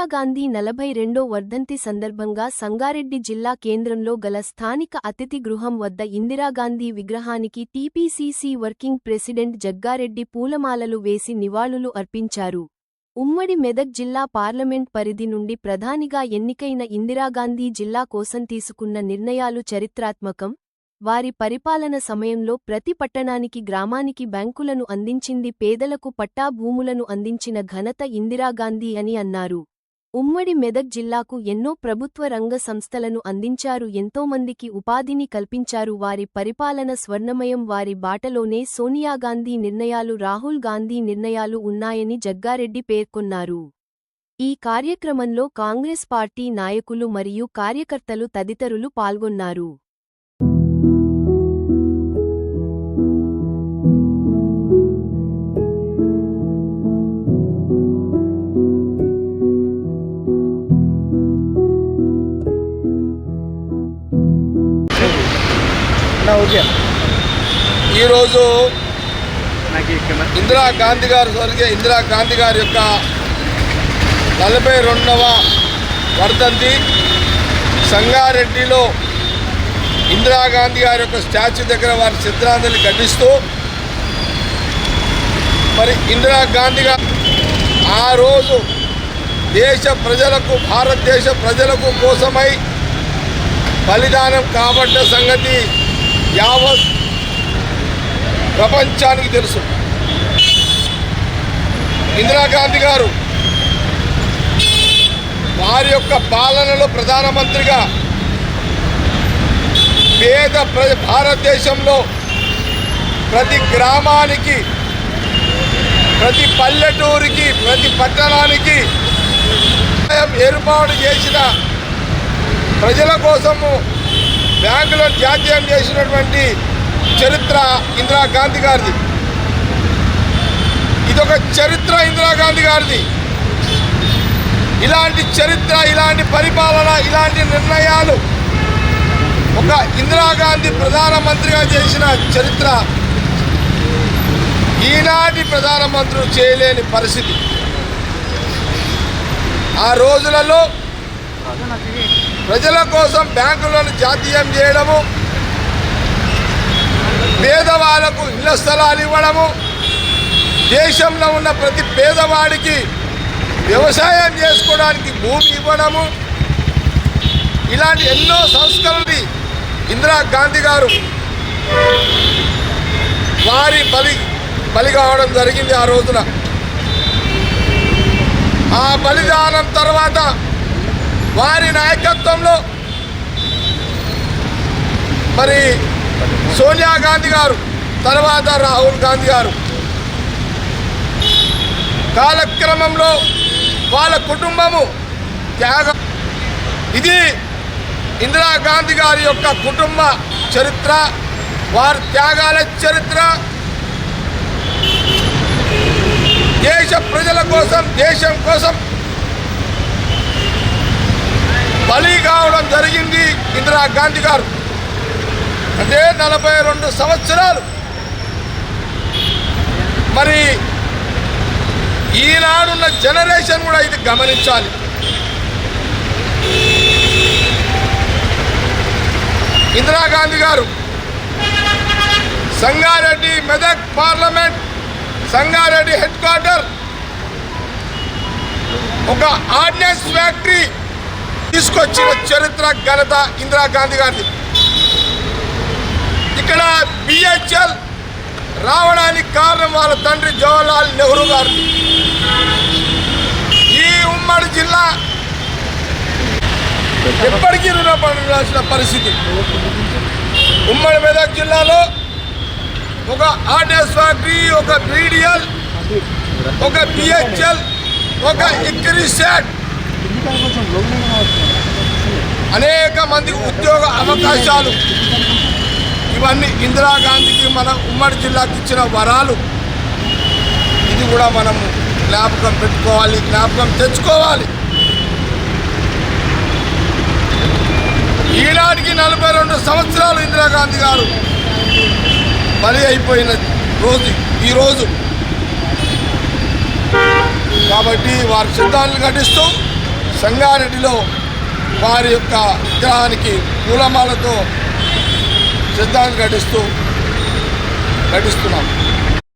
ఇందిరాగాంధీ నలభై రెండో వర్ధంతి సందర్భంగా సంగారెడ్డి జిల్లా కేంద్రంలో గల స్థానిక అతిథి గృహం వద్ద ఇందిరాగాంధీ విగ్రహానికి టీపీసీసీ వర్కింగ్ ప్రెసిడెంట్ జగ్గారెడ్డి పూలమాలలు వేసి నివాళులు అర్పించారు. ఉమ్మడి మెదక్ జిల్లా పార్లమెంట్ పరిధి నుండి ప్రధానిగా ఎన్నికైన ఇందిరాగాంధీ జిల్లా కోసం తీసుకున్న నిర్ణయాలు చరిత్రాత్మకం. వారి పరిపాలన సమయంలో ప్రతి పట్టణానికి గ్రామానికి బ్యాంకులను అందించింది పేదలకు పట్టా భూములను అందించిన ఘనత ఇందిరాగాంధీ అని అన్నారు. ఉమ్మడి మెదక్ జిల్లాకు ఎన్నో ప్రభుత్వ రంగ సంస్థలను అందించారు ఎంతోమందికి ఉపాధిని కల్పించారు. వారి పరిపాలన స్వర్ణమయం వారి బాటలోనే సోనియాగాంధీ నిర్ణయాలు రాహుల్ గాంధీ నిర్ణయాలు ఉన్నాయని జగ్గారెడ్డి పేర్కొన్నారు. ఈ కార్యక్రమంలో కాంగ్రెస్ పార్టీ నాయకులు మరియు కార్యకర్తలు తదితరులు పాల్గొన్నారు. ఈరోజు ఇందిరాగాంధీ ఇందిరా గాంధీ గారు స్వర్గీయ ఇందిరా గాంధీ గారి యొక్క నలభై రెండవ వర్ధంతి సంగారెడ్డిలో ఇందిరాగాంధీ గారి యొక్క స్టాచ్యూ దగ్గర వారి చిత్రాంజలి ఘటిస్తూ మరి ఇందిరాగాంధీ గారు ఆ రోజు దేశ ప్రజలకు భారతదేశ ప్రజలకు కోసమై బలిదానం కాబట్ట సంగతి యావత్ ప్రపంచానికి తెలుసు. ఇందిరాగాంధీ గారు వారి యొక్క పాలనలో ప్రధానమంత్రిగా పేద ప్ర భారతదేశంలో ప్రతి గ్రామానికి ప్రతి పల్లెటూరికి ప్రతి పట్టణానికి ఏర్పాటు చేసిన ప్రజల కోసము బ్యాంకులో జాతీయం చేసినటువంటి చరిత్ర ఇందిరాగాంధీ గారిది. ఇదొక చరిత్ర ఇందిరాగాంధీ గారిది. ఇలాంటి చరిత్ర ఇలాంటి పరిపాలన ఇలాంటి నిర్ణయాలు ఒక ఇందిరాగాంధీ ప్రధానమంత్రిగా చేసిన చరిత్ర ఈనాటి ప్రధానమంత్రులు చేయలేని పరిస్థితి. ఆ రోజులలో ప్రజల కోసం బ్యాంకులను జాతీయం చేయడము పేదవాళ్ళకు ఇళ్ళ స్థలాలు ఇవ్వడము దేశంలో ఉన్న ప్రతి పేదవాడికి వ్యవసాయం చేసుకోవడానికి భూమి ఇవ్వడము. ఇలాంటి ఎన్నో సంస్కరణని ఇందిరా గాంధీ గారు వారి బలి బలి కావడం జరిగింది ఆ రోజున. ఆ బలిదానం తర్వాత వారి నాయకత్వంలో మరి సోనియా గాంధీ గారు తర్వాత రాహుల్ గాంధీ గారు. కాలక్రమంలో వాళ్ళ కుటుంబము త్యాగం. ఇది ఇందిరాగాంధీ గారి యొక్క కుటుంబ చరిత్ర వారి త్యాగాల చరిత్ర. దేశ ప్రజల కోసం దేశం కోసం రావడం జరిగింది ఇందిరాగాంధీ గారు. అంటే నలభై రెండు సంవత్సరాలు. మరి ఈనాడున్న జనరేషన్ కూడా ఇది గమనించాలి. ఇందిరాగాంధీ గారు Sangareddy Medak parliament Sangareddy head quarter ఒక ఆర్డినెన్స్ ఫ్యాక్టరీ తీసుకొచ్చిన చరిత్ర ఘనత ఇందిరాగాంధీ గారిది. ఇక్కడ బిహెచ్ఎల్ రావడానికి కారణం వాళ్ళ తండ్రి జవహర్లాల్ నెహ్రూ గారు ఈ ఉమ్మడి జిల్లా ఎప్పటికీ రుణపడాల్సిన పరిస్థితి. ఉమ్మడి మెదక్ జిల్లాలో ఒక ఆర్డిఎస్ ఫ్యాక్టరీ ఒక బీడిఎల్ ఒక బిహెచ్ఎల్ ఒక ఇక్రిసెట్ అనేక మందికి ఉద్యోగ అవకాశాలు. ఇవన్నీ ఇందిరాగాంధీకి మన ఉమ్మడి జిల్లాకి ఇచ్చిన వరాలు. ఇది కూడా మనం జ్ఞాపకం పెట్టుకోవాలి జ్ఞాపకం తెచ్చుకోవాలి. ఈనాటికి నలభై రెండు సంవత్సరాలు ఇందిరాగాంధీ గారు బలి అయిపోయిన రోజు ఈరోజు కాబట్టి వారి సిద్ధాలను ఘటిస్తూ సంగారెడ్డిలో వారి యొక్క విగ్రహానికి పూలమాలతో శ్రద్ధాంజలి ఘటిస్తూ ఘటిస్తున్నాం.